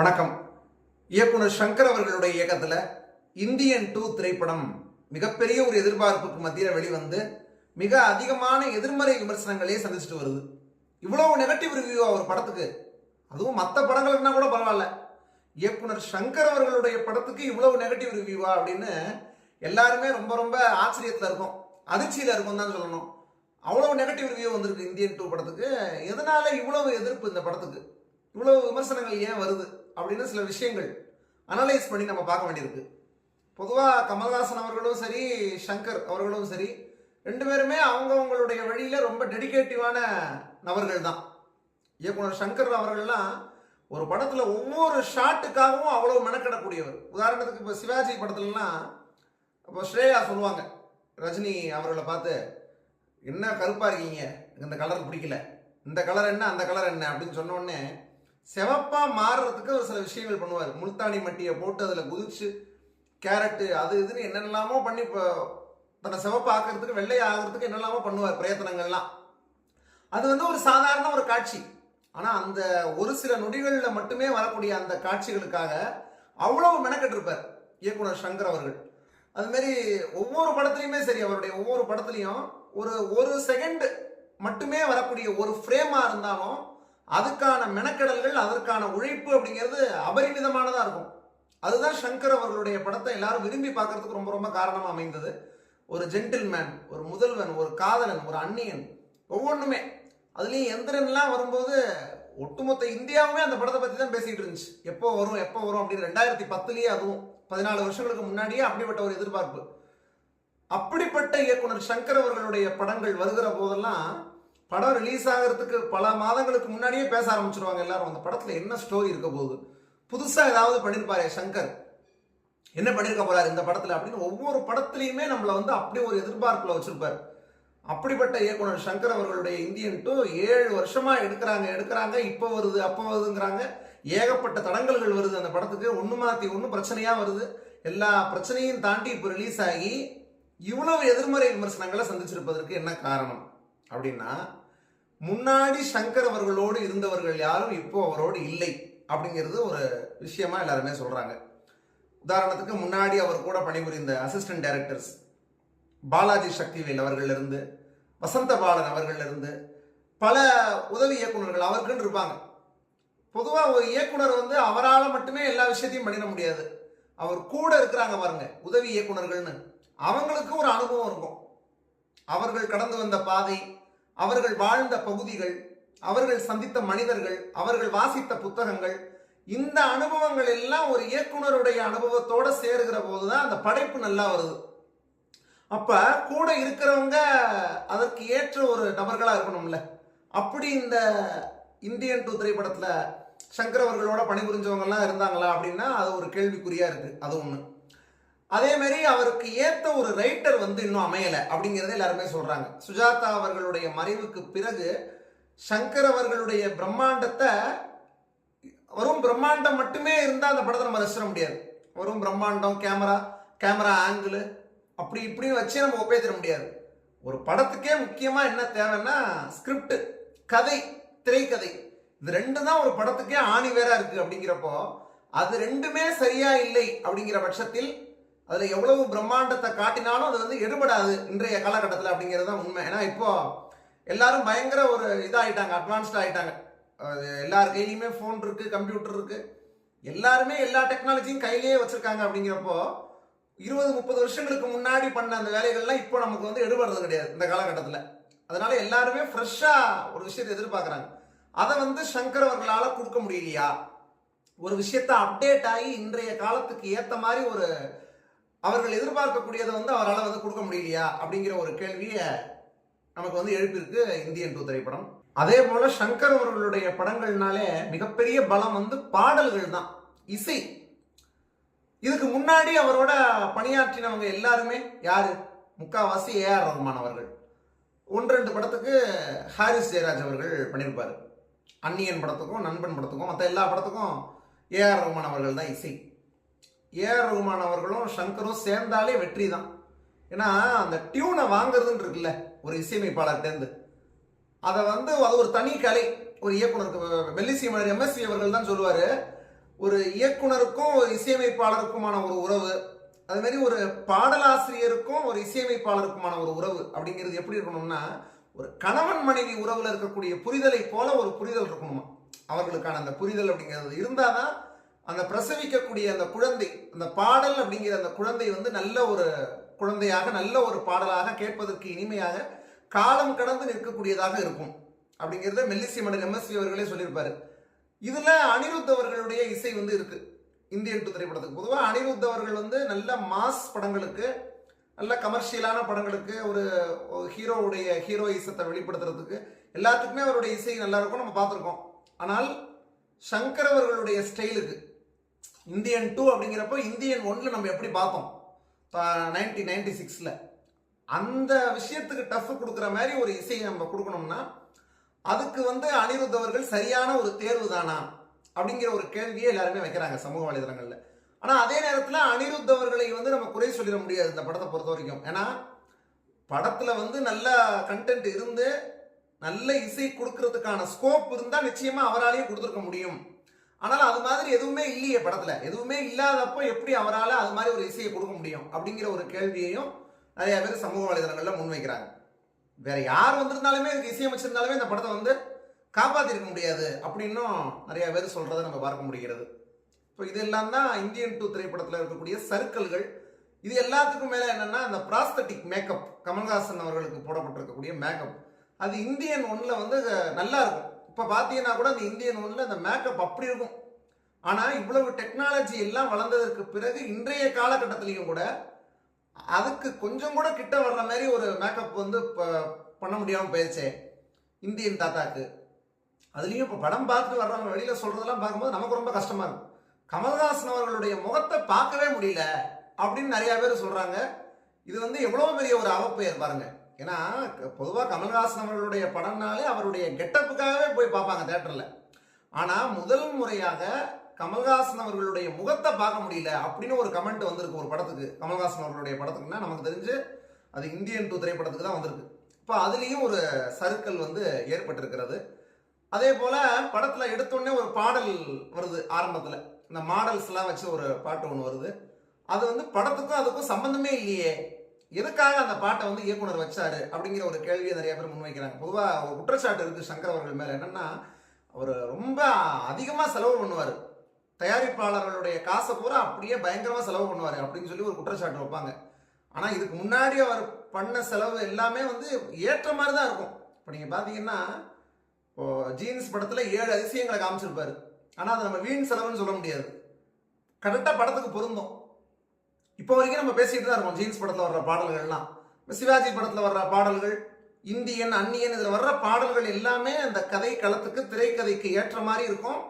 வணக்கம். இயக்குனர் சங்கர் அவர்களுடைய இயக்கத்தில் இந்தியன் டூ திரைப்படம் மிகப்பெரிய ஒரு எதிர்பார்ப்புக்கு மத்தியில் வெளிவந்து மிக அதிகமான எதிர்மறை விமர்சனங்களே சந்திச்சுட்டு வருது. இவ்வளோ நெகட்டிவ் ரிவ்யூ ஒரு படத்துக்கு. அதுவும் மற்ற படங்களுக்குனா கூட பரவாயில்ல. இயக்குனர் சங்கர் அவர்களுடைய படத்துக்கு இவ்வளவு நெகட்டிவ் ரிவ்யூவா அப்படின்னு எல்லாருமே ரொம்ப ரொம்ப ஆச்சரியத்தில் இருக்கும். அதிர்ச்சியில் இருக்கும் தான் சொல்லணும். அவ்வளோ நெகட்டிவ் ரிவ்யூ வந்திருக்கு இந்தியன் டூ படத்துக்கு. எதனால இவ்வளவு எதிர்ப்பு இந்த படத்துக்கு? இவ்வளவு விமர்சனங்கள் ஏன் வருது? அப்படின்னு சில விஷயங்கள் அனலைஸ் பண்ணி நம்ம பார்க்க வேண்டியிருக்கு. பொதுவாக கமல்ஹாசன் அவர்களும் சரி சங்கர் அவர்களும் சரி ரெண்டு பேருமே அவங்கவுங்களுடைய வழியில ரொம்ப டெடிக்கேட்டிவான நபர்கள் தான். இயக்குனர் சங்கர் அவர்கள்லாம் ஒரு படத்தில் ஒவ்வொரு ஷாட்டுக்காகவும் அவ்வளோ மெனக்கிடக்கூடியவர். உதாரணத்துக்கு இப்போ சிவாஜி படத்துலலாம் இப்போ ஸ்ரேயா சொல்லுவாங்க ரஜினி அவர்களை பார்த்து என்ன கருப்பாக இருக்கீங்க? இந்த கலர் பிடிக்கல. இந்த கலர் என்ன? அந்த கலர் என்ன? அப்படின்னு சொன்னோடனே செவப்பா மாறுறதுக்கு ஒரு சில விஷயங்கள் பண்ணுவார். முல்தானி மட்டியை போட்டு அதில் குதிச்சு கேரட்டு அது இதுன்னு என்னென்னலாமோ பண்ணி இப்போ தன்னை செவப்பு ஆக்கிறதுக்கு வெள்ளை ஆகிறதுக்கு என்னெல்லாமோ பண்ணுவார் பிரயத்தனங்கள்லாம். அது வந்து ஒரு சாதாரண ஒரு காட்சி. ஆனால் அந்த ஒரு சில நொடிகளில் மட்டுமே வரக்கூடிய அந்த காட்சிகளுக்காக அவ்வளவு மெனக்கெட்டு இருப்பார் இயக்குனர் சங்கர் அவர்கள். அதுமாரி ஒவ்வொரு படத்துலையுமே சரி அவருடைய ஒவ்வொரு படத்துலையும் ஒரு ஒரு செகண்ட் மட்டுமே வரக்கூடிய ஒரு ஃப்ரேமாக இருந்தாலும் அதுக்கான மெனக்கெடல்கள் அதற்கான உழைப்பு அப்படிங்கிறது அபரிமிதமானதாக இருக்கும். அதுதான் சங்கர் அவர்களுடைய படத்தை எல்லாரும் விரும்பி பார்க்கறதுக்கு ரொம்ப ரொம்ப காரணமாக அமைந்தது. ஒரு ஜென்டில்மேன் ஒரு முதல்வன் ஒரு காதலன் ஒரு அந்நியன் ஒவ்வொன்றுமே அதுலேயும் எந்திரன்லாம் வரும்போது ஒட்டுமொத்த இந்தியாவுமே அந்த படத்தை பற்றி தான் பேசிகிட்டு இருந்துச்சு. எப்போ வரும் எப்போ வரும் அப்படின்னு ரெண்டாயிரத்தி பத்துலேயே அதுவும் பதினாலு வருஷங்களுக்கு முன்னாடியே அப்படிப்பட்ட ஒரு எதிர்பார்ப்பு. அப்படிப்பட்ட இயக்குனர் சங்கர் அவர்களுடைய படங்கள் வருகிற போதெல்லாம் படம் ரிலீஸ் ஆகிறதுக்கு பல மாதங்களுக்கு முன்னாடியே பேச ஆரம்பிச்சிருவாங்க எல்லாரும். அந்த படத்தில் என்ன ஸ்டோரி இருக்க போகுது? புதுசாக ஏதாவது பண்ணியிருப்பாரே சங்கர். என்ன பண்ணியிருக்க போறாரு இந்த படத்தில் அப்படின்னு ஒவ்வொரு படத்துலையுமே நம்மளை வந்து அப்படி ஒரு எதிர்பார்ப்பில் வச்சிருப்பார். அப்படிப்பட்ட இயக்குனர் சங்கர் அவர்களுடைய இந்தியன் டூ ஏழு வருஷமா எடுக்கிறாங்க எடுக்கிறாங்க இப்போ வருது அப்போ வருதுங்கிறாங்க. ஏகப்பட்ட தடங்கல்கள் வருது அந்த படத்துக்கு. ஒன்று மாற்றி ஒன்றும் பிரச்சனையா வருது. எல்லா பிரச்சனையும் தாண்டி இப்போ ரிலீஸ் ஆகி இவ்வளவு எதிர்மறை விமர்சனங்களை சந்திச்சிருப்பதற்கு என்ன காரணம்? அப்படின்னா முன்னாடி சங்கர் அவர்களோடு இருந்தவர்கள் யாரும் இப்போ அவரோடு இல்லை அப்படிங்கிறது ஒரு விஷயமா எல்லாருமே சொல்றாங்க. உதாரணத்துக்கு முன்னாடி அவர் கூட பணிபுரிந்த அசிஸ்டன்ட் டைரக்டர்ஸ் பாலாஜி சக்திவேல் அவர்களிருந்து வசந்த பாலன் அவர்களிருந்து பல உதவி இயக்குனர்கள் அவருக்குன்னு இருப்பாங்க. பொதுவாக ஒரு இயக்குனர் வந்து அவரால் மட்டுமே எல்லா விஷயத்தையும் பண்ணிட முடியாது. அவர் கூட இருக்கிறாங்க பாருங்க உதவி இயக்குனர்கள்னு அவங்களுக்கும் ஒரு அனுபவம் இருக்கும். அவர்கள் கடந்து வந்த பாதை அவர்கள் வாழ்ந்த பகுதிகள் அவர்கள் சந்தித்த மனிதர்கள் அவர்கள் வாசித்த புத்தகங்கள் இந்த அனுபவங்கள் எல்லாம் ஒரு இயக்குனருடைய அனுபவத்தோட சேருகிற போதுதான் அந்த படைப்பு நல்லா வருது. அப்ப கூட இருக்கிறவங்க அதற்கு ஏற்ற ஒரு நபர்களா இருக்கணும்ல. அப்படி இந்த இந்தியன் டூ திரைப்படத்துல சங்கர் அவர்களோட பணிபுரிஞ்சவங்க எல்லாம் இருந்தாங்களா அப்படின்னா அது ஒரு கேள்விக்குறியா இருக்கு. அது ஒண்ணு. அதே மாதிரி அவருக்கு ஏத்த ஒரு ரைட்டர் வந்து இன்னும் அமையல அப்படிங்கறத எல்லாருமே சொல்றாங்க. சுஜாதா அவர்களுடைய மறைவுக்கு பிறகு சங்கர் அவர்களுடைய பிரம்மாண்டத்தை வரும் பிரம்மாண்டம் மட்டுமே இருந்தால் அந்த படத்தை நம்ம ரசிக்க முடியாது. வரும் பிரம்மாண்டம் கேமரா கேமரா ஆங்கிள் அப்படி இப்படியும் வச்சே நம்ம ஒப்பேத்திட முடியாது. ஒரு படத்துக்கே முக்கியமாக என்ன தேவைன்னா ஸ்கிரிப்ட் கதை திரைக்கதை. இது ரெண்டு தான் ஒரு படத்துக்கே ஆணி வேற இருக்கு அப்படிங்கிறப்போ அது ரெண்டுமே சரியா இல்லை அப்படிங்கிற பட்சத்தில் அதில் எவ்வளவு பிரம்மாண்டத்தை காட்டினாலும் அது வந்து எடுபடாது இன்றைய காலகட்டத்தில் அப்படிங்கிறது தான் உண்மை. ஏன்னா இப்போ எல்லாரும் பயங்கர ஒரு இதாகிட்டாங்க அட்வான்ஸ்டாக ஆகிட்டாங்க எல்லார் கையிலையுமே ஃபோன் இருக்குது கம்ப்யூட்டர் இருக்குது எல்லாருமே எல்லா டெக்னாலஜியும் கையிலேயே வச்சிருக்காங்க அப்படிங்கிறப்போ இருபது முப்பது வருஷங்களுக்கு முன்னாடி பண்ண அந்த வேலைகள்லாம் இப்போ நமக்கு வந்து எடுபடுறது கிடையாது இந்த காலகட்டத்தில். அதனால எல்லாருமே ஃப்ரெஷ்ஷாக ஒரு விஷயத்தை எதிர்பார்க்குறாங்க. அதை வந்து சங்கர் அவர்களால் கொடுக்க முடியலையா? ஒரு விஷயத்த அப்டேட் ஆகி இன்றைய காலத்துக்கு ஏற்ற மாதிரி ஒரு அவர்கள் எதிர்பார்க்கக்கூடியதை வந்து அவரால் வந்து கொடுக்க முடியலையா அப்படிங்கிற ஒரு கேள்வியை நமக்கு வந்து எழுப்பியிருக்கு இந்தியன் டூ திரைப்படம். அதே போல சங்கர் அவர்களுடைய படங்கள்னாலே மிகப்பெரிய பலம் வந்து பாடல்கள் தான். இசை. இதுக்கு முன்னாடி அவரோட பணியாற்றினவங்க எல்லாருமே யாரு? முக்காவாசி ஏஆர் ரஹ்மான் அவர்கள். ஒன்று ரெண்டு படத்துக்கு ஹாரிஸ் ஜெயராஜ் அவர்கள் பண்ணியிருப்பார். அன்னியன் படத்துக்கும் நண்பன் படத்துக்கும் மற்ற எல்லா படத்துக்கும் ஏஆர் ரஹ்மான் அவர்கள் தான் இசை. ஏஆர் ரகுமான் அவர்களும் சங்கரும் சேர்ந்தாலே வெற்றி தான் ஏன்னா அந்த டியூனை வாங்குறதுன்னு இருக்குல்ல ஒரு இசையமைப்பாளர்கிட்டேருந்து அதை வந்து அது ஒரு தனி கலை. ஒரு இயக்குனருக்கு மெல்லிசியமர் எம்எஸ்சி அவர்கள் தான் சொல்லுவார். ஒரு இயக்குனருக்கும் ஒரு இசையமைப்பாளருக்குமான ஒரு உறவு. அதுமாரி ஒரு பாடலாசிரியருக்கும் ஒரு இசையமைப்பாளருக்குமான ஒரு உறவு. அப்படிங்கிறது எப்படி இருக்கணும்னா ஒரு கணவன் மனைவி உறவில் இருக்கக்கூடிய புரிதலை போல ஒரு புரிதல் இருக்கணுமா? அவர்களுக்கான அந்த புரிதல் அப்படிங்கிறது இருந்தால் தான் அந்த பிரசவிக்கக்கூடிய அந்த குழந்தை அந்த பாடல் அப்படிங்கிற அந்த குழந்தை வந்து நல்ல ஒரு குழந்தையாக நல்ல ஒரு பாடலாக கேட்பதற்கு இனிமையாக காலம் கடந்து நிற்கக்கூடியதாக இருக்கும். அப்படிங்கிறத மெல்லிசி மடல் எம்எஸ்வி அவர்களே சொல்லியிருப்பாரு. இதுல அனிருத் அவர்களுடைய இசை வந்து இருக்கு இந்தியன் டூ திரைப்படத்துக்கு. பொதுவாக அனிருத் அவர்கள் வந்து நல்ல மாஸ் படங்களுக்கு நல்ல கமர்ஷியலான படங்களுக்கு ஒரு ஒரு ஹீரோவுடைய ஹீரோயிசத்தை வெளிப்படுத்துறதுக்கு எல்லாத்துக்குமே அவருடைய இசை நல்லா இருக்கும் நம்ம பார்த்துருக்கோம். ஆனால் சங்கர் அவர்களுடைய ஸ்டைலுக்கு இந்தியன் டூ அப்படிங்கிறப்போ இந்தியன் ஒன்ல நம்ம எப்படி பார்த்தோம்? நைன்டி நைன்டி சிக்ஸில் அந்த விஷயத்துக்கு டஃப் கொடுக்குற மாதிரி ஒரு இசையை நம்ம கொடுக்கணும்னா அதுக்கு வந்து அனிருத் அவர்கள் சரியான ஒரு தேர்வு தானா அப்படிங்கிற ஒரு கேள்வியை எல்லாருமே வைக்கிறாங்க சமூக வலைதளங்களில். ஆனால் அதே நேரத்தில் அனிருத் அவர்களை வந்து நம்ம குறை சொல்லிட முடியாது இந்த படத்தை பொறுத்த வரைக்கும். ஏன்னா படத்தில் வந்து நல்ல கண்டென்ட் இருந்து நல்ல இசை கொடுக்கறதுக்கான ஸ்கோப் இருந்தால் நிச்சயமாக அவராலேயே கொடுத்துருக்க முடியும். ஆனால் அது மாதிரி எதுவுமே இல்லையே படத்துல. எதுவுமே இல்லாதப்போ எப்படி அவரால் அது மாதிரி ஒரு இசையை கொடுக்க முடியும் அப்படிங்கிற ஒரு கேள்வியையும் நிறைய பேர் சமூக வலைதளங்களில் முன்வைக்கிறாங்க வேற யார் வந்திருந்தாலுமே இதுக்கு இசையமைச்சிருந்தாலுமே இந்த படத்தை வந்து காப்பாற்றிருக்க முடியாது அப்படின்னும் நிறைய பேர் சொல்றதை நம்ம பார்க்க முடிகிறது. இப்போ இதெல்லாம் தான் இந்தியன் டூ திரைப்படத்தில் இருக்கக்கூடிய சர்க்கிள்கள் இது எல்லாத்துக்கும் மேலே என்னன்னா அந்த ப்ராஸ்தட்டிக் மேக்கப் கமல்ஹாசன் அவர்களுக்கு போடப்பட்டிருக்கக்கூடிய மேக்கப் அது இந்தியன் ஒன்றில் வந்து நல்லா இருக்கும். இப்போ பார்த்தீங்கன்னா கூட அந்த இந்தியன் ஒன்ல அந்த மேக்கப் அப்படி இருக்கும். ஆனால் இவ்வளவு டெக்னாலஜி எல்லாம் வளர்ந்ததற்கு பிறகு இன்றைய காலகட்டத்திலையும் கூட அதுக்கு கொஞ்சம் கூட கிட்ட வர்ற மாதிரி ஒரு மேக்கப் வந்து இப்போ பண்ண முடியாமல் போயிடுச்சே இந்தியன் தாத்தாக்கு. அதுலேயும் இப்போ படம் பார்த்துட்டு வர்றவங்க வெளியில் சொல்கிறதெல்லாம் பார்க்கும்போது நமக்கு ரொம்ப கஷ்டமாக இருக்கும். கமல்ஹாசன் அவர்களுடைய முகத்தை பார்க்கவே முடியல அப்படின்னு நிறையா பேர் சொல்கிறாங்க இது வந்து எவ்வளோ பெரிய ஒரு அவப்பெயர் பாருங்கள் ஏன்னா பொதுவாக கமல்ஹாசன் அவர்களுடைய படம்னாலே அவருடைய கெட்டப்புக்காகவே போய் பார்ப்பாங்க தேட்டரில் ஆனால் முதல் முறையாக கமல்ஹாசன் அவர்களுடைய முகத்தை பார்க்க முடியல அப்படின்னு ஒரு கமெண்ட் வந்திருக்கு ஒரு படத்துக்கு. கமல்ஹாசன் அவர்களுடைய படத்துக்குன்னா நமக்கு தெரிஞ்சு அது இந்தியன் டூ திரைப்படத்துக்கு தான் வந்திருக்கு. இப்போ அதுலேயும் ஒரு சருக்கள் வந்து ஏற்பட்டிருக்கிறது. அதே போல் படத்தில் எடுத்தோடனே ஒரு பாடல் வருது ஆரம்பத்தில். இந்த மாடல்ஸ்லாம் வச்சு ஒரு பாட்டு ஒன்று வருது. அது வந்து படத்துக்கும் அதுக்கும் சம்மந்தமே இல்லையே. எதுக்காக அந்த பாட்டை வந்து இயக்குனர் வச்சாரு அப்படிங்கிற ஒரு கேள்வியை நிறைய பேர் முன்வைக்கிறாங்க. பொதுவாக ஒரு குற்றச்சாட்டு இருக்கு சங்கர் அவர்கள் மேலே. என்னன்னா அவர் ரொம்ப அதிகமாக செலவு பண்ணுவார். தயாரிப்பாளர்களுடைய காசை பூரா அப்படியே பயங்கரமாக செலவு பண்ணுவார் அப்படின்னு சொல்லி ஒரு குற்றச்சாட்டு வைப்பாங்க. ஆனால் இதுக்கு முன்னாடி அவர் பண்ண செலவு எல்லாமே வந்து ஏற்ற மாதிரி தான் இருக்கும். இப்போ நீங்கள் பார்த்தீங்கன்னா இப்போ ஜீன்ஸ் படத்தில் ஏழு அதிசயங்களை காமிச்சிருப்பார். ஆனால் அதை நம்ம வீண் செலவுன்னு சொல்ல முடியாது. கரெக்டாக படத்துக்கு பொருந்தும். இப்போ வரைக்கும் நம்ம பேசிட்டு தான் இருக்கோம். ஜீன்ஸ் படத்தில் வர்ற பாடல்கள்லாம். சிவாஜி படத்தில் வர்ற பாடல்கள் இந்தியன் அந்நியன் இதில் வர்ற பாடல்கள் எல்லாமே அந்த கதை களத்துக்கு திரைக்கதைக்கு ஏற்ற மாதிரி இருக்கும்.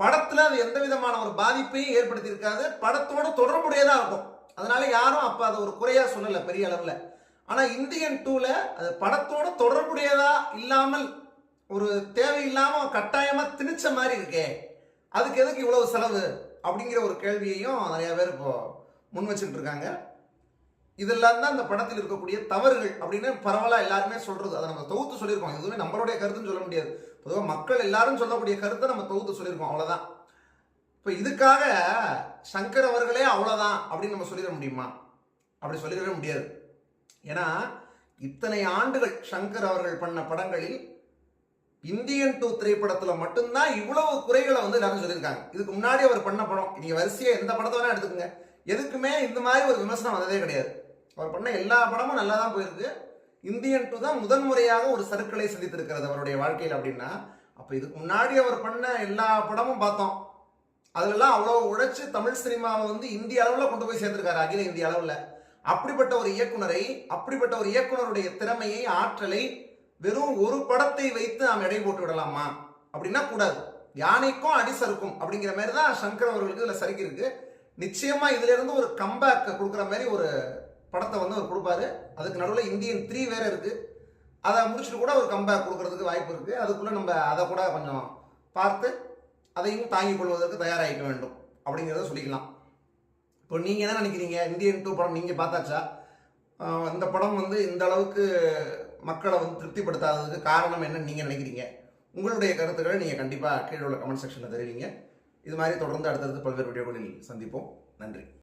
படத்தில் அது எந்த விதமான ஒரு பாதிப்பையும் ஏற்படுத்தி இருக்காது படத்தோட தொடர்புடையதாக இருக்கும். அதனால யாரும் அப்போ அதை ஒரு குறையாக சொல்லலை பெரிய அளவில். ஆனால் இந்தியன் டூவில் அது படத்தோட தொடர்புடையதா இல்லாமல் ஒரு தேவையில்லாமல் கட்டாயமாக திணிச்ச மாதிரி இருக்கே. அதுக்கு எதுக்கு இவ்வளவு செலவு? அப்படிங்கிற ஒரு கேள்வியையும் நிறைய பேர் இப்போ முன் வச்சுட்டு இருக்காங்க இதெல்லாம் தான் இந்த படத்தில் இருக்கக்கூடிய தவறுகள் அப்படின்னு பரவலாக எல்லாருமே சொல்றது. அதை நம்ம தொகுத்து சொல்லியிருக்கோம். எதுவுமே நம்மளுடைய கருத்துன்னு சொல்ல முடியாது. பொதுவாக மக்கள் எல்லாரும் சொல்லக்கூடிய கருத்தை நம்ம தொகுத்து சொல்லியிருக்கோம். அவ்வளோதான் இப்போ இதுக்காக சங்கர் அவர்களே அவ்வளோதான் அப்படின்னு நம்ம சொல்லிட முடியுமா? அப்படி சொல்லிடவே முடியாது. ஏன்னா இத்தனை ஆண்டுகள் சங்கர் அவர்கள் பண்ண படங்களில் இந்தியன் டூ திரைப்படத்தில் மட்டும்தான் இவ்வளவு குறைகளை வந்து எல்லாரும் சொல்லியிருக்காங்க. இதுக்கு முன்னாடி அவர் பண்ண படம். நீங்கள் வரிசையாக எந்த படத்தை வேணா எடுத்துக்கோங்க. எதுக்குமே இந்த மாதிரி ஒரு விமர்சனம் வந்ததே கிடையாது. அவர் பண்ண எல்லா படமும் நல்லா தான் போயிருக்கு. இந்தியன் டூ தான் முதன் முறையாக ஒரு சருக்களை சந்தித்திருக்கிறது அவருடைய வாழ்க்கையில் அப்படின்னா அப்போ இதுக்கு முன்னாடி அவர் பண்ண எல்லா படமும் பார்த்தோம். அதுலலாம் அவ்வளோ உழைச்சி தமிழ் சினிமாவை வந்து இந்திய அளவில் கொண்டு போய் சேர்த்திருக்காரு அகில இந்திய அளவில். அப்படிப்பட்ட ஒரு இயக்குனரை அப்படிப்பட்ட ஒரு இயக்குனருடைய திறமையை ஆற்றலை வெறும் ஒரு படத்தை வைத்து நாம் எடை போட்டு விடலாமா? அப்படின்னா கூடாது. யானைக்கும் அடிசருக்கும் அப்படிங்கிற மாதிரி தான் சங்கர் அவர்களுக்கு இதில் சறுக்கி இருக்குது நிச்சயமாக இதுலேருந்து ஒரு கம்பேக் கொடுக்குற மாதிரி ஒரு படத்தை வந்து அவர் கொடுப்பாரு. அதுக்கு நடுவில் இந்தியன் த்ரீ வேறு இருக்குது அதை முடிச்சுட்டு கூட ஒரு கம்பேக் கொடுக்கறதுக்கு வாய்ப்பு இருக்குது அதுக்குள்ளே நம்ம அதை கூட கொஞ்சம் பார்த்து அதையும் தாங்கிக் கொள்வதற்கு தயாராகிக்க வேண்டும் அப்படிங்கிறத சொல்லிக்கலாம். இப்போ நீங்கள் என்ன நினைக்கிறீங்க? இந்தியன் டூ படம் நீங்கள் பார்த்தாச்சா? இந்த படம் வந்து இந்த அளவுக்கு மக்களை வந்து திருப்திப்படுத்தாததுக்கு காரணம் என்னன்னு நீங்கள் நினைக்கிறீங்க? உங்களுடைய கருத்துக்களை நீங்கள் கண்டிப்பாக கீழே உள்ள கமெண்ட் செக்ஷனில் தெரிவிங்க. இது மாதிரி தொடர்ந்து அடுத்தடுத்து பல்வேறு வீடியோக்களில் சந்திப்போம். நன்றி.